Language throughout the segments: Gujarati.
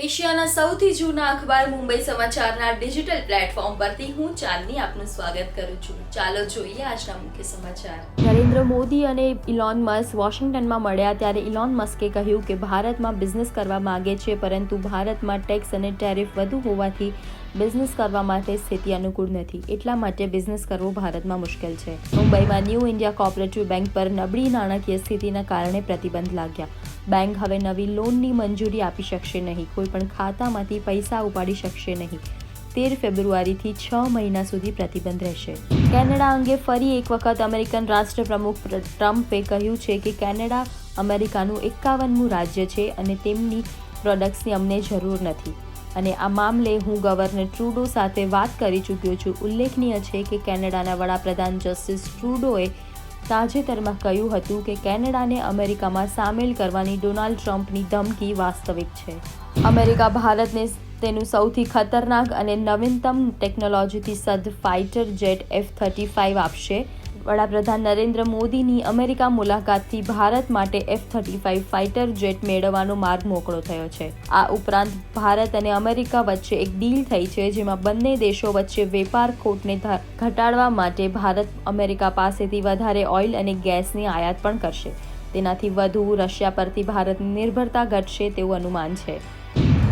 એશિયાના સૌથી જૂના અખબાર મુંબઈ સમાચારના ડિજિટલ પ્લેટફોર્મ પરથી હું ચાંદની આપનું સ્વાગત કરું છું. ચાલો જોઈએ આજના મુખ્ય સમાચાર. નરેન્દ્ર મોદી અને ઇલોન મસ્ક વોશિંગ્ટનમાં મળ્યા ત્યારે ઇલોન મસ્કે કહ્યું કે ભારતમાં બિઝનેસ કરવા માંગે છે, પરંતુ ભારતમાં ટેક્સ અને ટેરિફ વધુ હોવાથી બિઝનેસ કરવા માટે સ્થિતિ અનુકૂળ નથી. એટલા માટે બિઝનેસ કરવો ભારતમાં મુશ્કેલ છે. મુંબઈમાં ન્યૂ ઇન્ડિયા કોઓપરેટિવ બેંક પર નબળી નાણાકીય સ્થિતિના કારણે પ્રતિબંધ લાગ્યા. બેંક હવે નવી લોનની મંજૂરી આપી શકશે નહીં. કોઈપણ ખાતામાંથી પૈસા ઉપાડી શકશે નહીં. તેર ફેબ્રુઆરીથી છ મહિના સુધી પ્રતિબંધ રહેશે. કેનેડા અંગે ફરી એક વખત અમેરિકન રાષ્ટ્રપ્રમુખ પ્ર- ટ્રમ્પે કહ્યું છે કે કેનેડા અમેરિકાનું એકાવનમું રાજ્ય છે અને તેમની પ્રોડક્ટ્સની અમને જરૂર નથી. અને આ મામલે હું ગવર્નર ટ્રુડો સાથે વાત કરી ચૂક્યો છું. ઉલ્લેખનીય છે કે કેનેડાના વડાપ્રધાન જસ્ટિસ ટ્રુડોએ તાજેતરમાં કહ્યું હતું કે કેનેડાને અમેરિકામાં સામેલ કરવાની ડોનાલ્ડ ટ્રમ્પની ધમકી વાસ્તવિક છે. અમેરિકા ભારતને તેનું સૌથી ખતરનાક અને નવીનતમ ટેકનોલોજીથી સજ્જ fighter jet F thirty five આપશે. વડાપ્રધાન નરેન્દ્ર મોદીની અમેરિકા મુલાકાતથી ભારત માટે F thirty five fighter jet મેળવવાનો માર્ગ મોકળો થયો છે. આ ઉપરાંત ભારત અને અમેરિકા વચ્ચે એક ડીલ થઈ છે જેમાં બંને દેશો વચ્ચે વેપાર ખોટને ઘટાડવા માટે ભારત અમેરિકા પાસેથી વધારે ઓઇલ અને ગેસની આયાત પણ કરશે. તેનાથી વધુ રશિયા પરથી ભારતની નિર્ભરતા ઘટશે તેવું અનુમાન છે.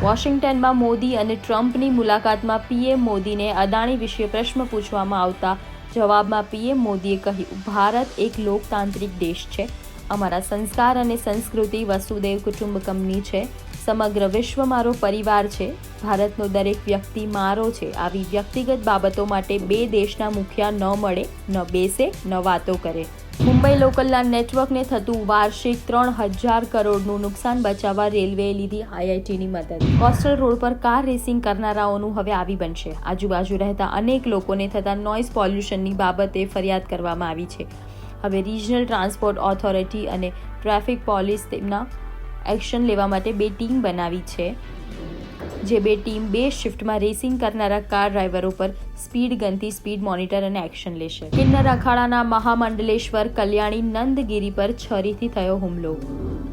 વોશિંગ્ટનમાં મોદી અને ટ્રમ્પની મુલાકાતમાં પીએમ મોદીને અદાણી વિશે પ્રશ્ન પૂછવામાં આવતા જવાબમાં પીએમ મોદીએ કહ્યું, ભારત એક લોકતાંત્રિક દેશ છે. અમારા સંસ્કાર અને સંસ્કૃતિ વસુદેવ કુટુંબકમની છે. સમગ્ર વિશ્વ મારો પરિવાર છે. ભારતનો દરેક વ્યક્તિ મારો છે. આવી વ્યક્તિગત બાબતો માટે બે દેશના મુખિયા ન મળે, ન બેસે, ન વાતો કરે. મુંબઈ લોકલના નેટવર્કને થતું વાર્ષિક ત્રણ હજાર કરોડનું નુકસાન બચાવવા રેલવેએ લીધી આઈઆઈટીની મદદ. કોસ્ટલ રોડ પર કાર રેસિંગ કરનારાઓનું હવે આવી બનશે. આજુબાજુ રહેતા અનેક લોકોને થતા નોઇઝ પોલ્યુશનની બાબતે ફરિયાદ કરવામાં આવી છે. હવે રિજનલ ટ્રાન્સપોર્ટ ઓથોરિટી અને ટ્રાફિક પોલીસ તેમના એક્શન લેવા માટે બે ટીમ બનાવી છે. જે બે ટીમ બે શિફ્ટમાં રેસિંગ કરનારા કાર ડ્રાઈવરો પર સ્પીડ ગનથી સ્પીડ મોનિટર અને એક્શન લેશે. કિન્નર અખાડાના મહામંડલેશ્વર કલ્યાણી નંદગીરી પર છરીથી થયો હુમલો.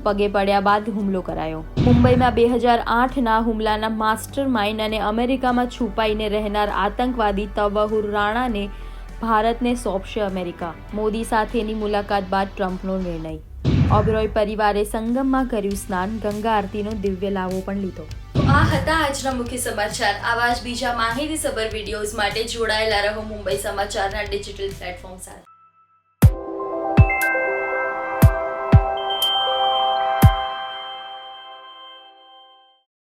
પગે પડ્યા બાદ હુમલો કરાયો. મુંબઈમાં બે હજાર આઠના હુમલાના માસ્ટર માઇન્ડ અને અમેરિકામાં છુપાઈને રહેનાર આતંકવાદી તવહુર રાણાને ભારતને સોંપશે અમેરિકા. મોદી સાથેની મુલાકાત બાદ ટ્રમ્પનો નિર્ણય. ઓબરોય પરિવારે સંગમમાં કર્યું સ્નાન. ગંગા આરતીનો દિવ્ય લાવો પણ લીધો. આ હતા આજના મુખ્ય સમાચાર. આવા જ બીજા માહિતીસભર વિડીયોઝ માટે જોડાયેલા રહો મુંબઈ સમાચારના ડિજિટલ પ્લેટફોર્મ સાથે.